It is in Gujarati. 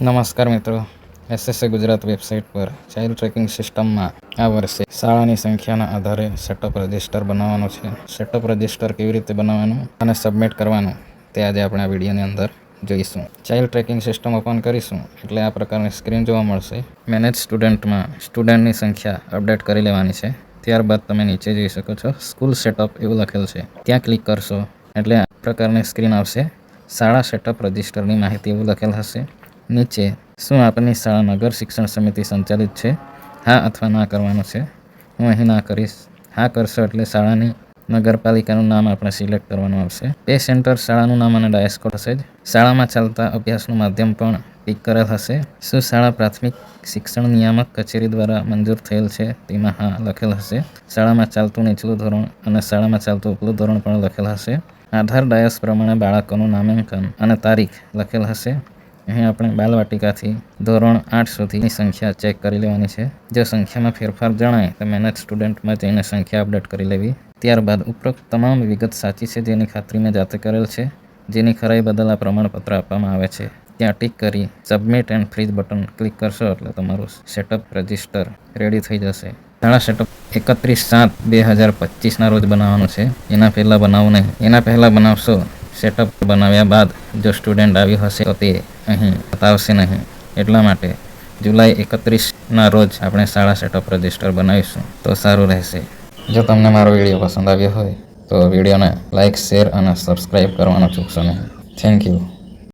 નમસ્કાર મિત્રો. એસએસએ ગુજરાત વેબસાઇટ પર ચાઇલ્ડ ટ્રેકિંગ સિસ્ટમમાં આ વર્ષે શાળાની સંખ્યાના આધારે સેટઅપ રજિસ્ટર બનાવવાનો છે. સેટઅપ રજિસ્ટર કેવી રીતે બનાવવાનું અને સબમિટ કરવાનું તે આજે આપણે આ વિડીયોની અંદર જોઈશું. ચાઇલ્ડ ટ્રેકિંગ સિસ્ટમ ઓપન કરીશું એટલે આ પ્રકારની સ્ક્રીન જોવા મળશે. મેનેજ સ્ટુડન્ટમાં સ્ટુડન્ટની સંખ્યા અપડેટ કરી લેવાની છે. ત્યારબાદ તમે નીચે જોઈ શકો છો, સ્કૂલ સેટઅપ એવું લખેલ છે. ત્યાં ક્લિક કરશો એટલે આ પ્રકારની સ્ક્રીન આવશે. શાળા સેટઅપ રજિસ્ટરની માહિતી એવું લખેલ હશે. નીચે શું આપની શાળા નગર શિક્ષણ સમિતિ સંચાલિત છે? હા અથવા ના કરવાનું છે? હું અહીં ના કરીશ. હા કરશો એટલે શાળાની નગરપાલિકાનું નામ આપણે સિલેક્ટ કરવાનું આવશે. પે સેન્ટર શાળાનું નામ અને ડાયસ્કોટ હશે જ. શાળામાં ચાલતા અભ્યાસનું માધ્યમ પણ પીક કરેલ હશે. શું શાળા પ્રાથમિક શિક્ષણ નિયામક કચેરી દ્વારા મંજૂર થયેલ છે? તેમાં હા લખેલ હશે. શાળામાં ચાલતું નીચલું ધોરણ અને શાળામાં ચાલતું ઉપલું ધોરણ પણ લખેલ હશે. આધાર ડાયસ પ્રમાણે બાળકોનું નામાંકન અને તારીખ લખેલ હશે. અહીં આપણે બાલવાટિકાથી ધોરણ આઠ સુધીની સંખ્યા ચેક કરી લેવાની છે. જો સંખ્યામાં ફેરફાર જણાય, તો મેનેજ સ્ટુડન્ટમાં જઈને સંખ્યા અપડેટ કરી લેવી. ત્યારબાદ ઉપરોક્ત તમામ વિગત સાચી છે જેની ખાતરી મેં જાતે કરેલ છે, જેની ખરાઈ બદલ આ પ્રમાણપત્ર આપવામાં આવે છે. ત્યાં ટીક કરી submit and freeze button click કરશો એટલે તમારું સેટઅપ રજિસ્ટર રેડી થઈ જશે. શાળા સેટઅપ એકત્રીસ સાત બે હજાર પચીસના રોજ બનાવવાનું છે. એના પહેલાં બનાવો નહીં. એના પહેલાં બનાવશો સેટઅપ બનાવ્યા બાદ જો સ્ટુડન્ટ આવ્યું હશે તો તે અહીં બતાવશે નહીં. એટલા માટે જુલાઈ એકત્રીસના રોજ આપણે શાળા સેટઅપ રજિસ્ટર બનાવીશું. તો સારું રહેશે. જો તમને મારો વીડિયો પસંદ આવ્યો હોય તો વિડીયોને લાઇક શેર અને સબસ્ક્રાઈબ કરવાનું ચૂકશો નહીં. Thank you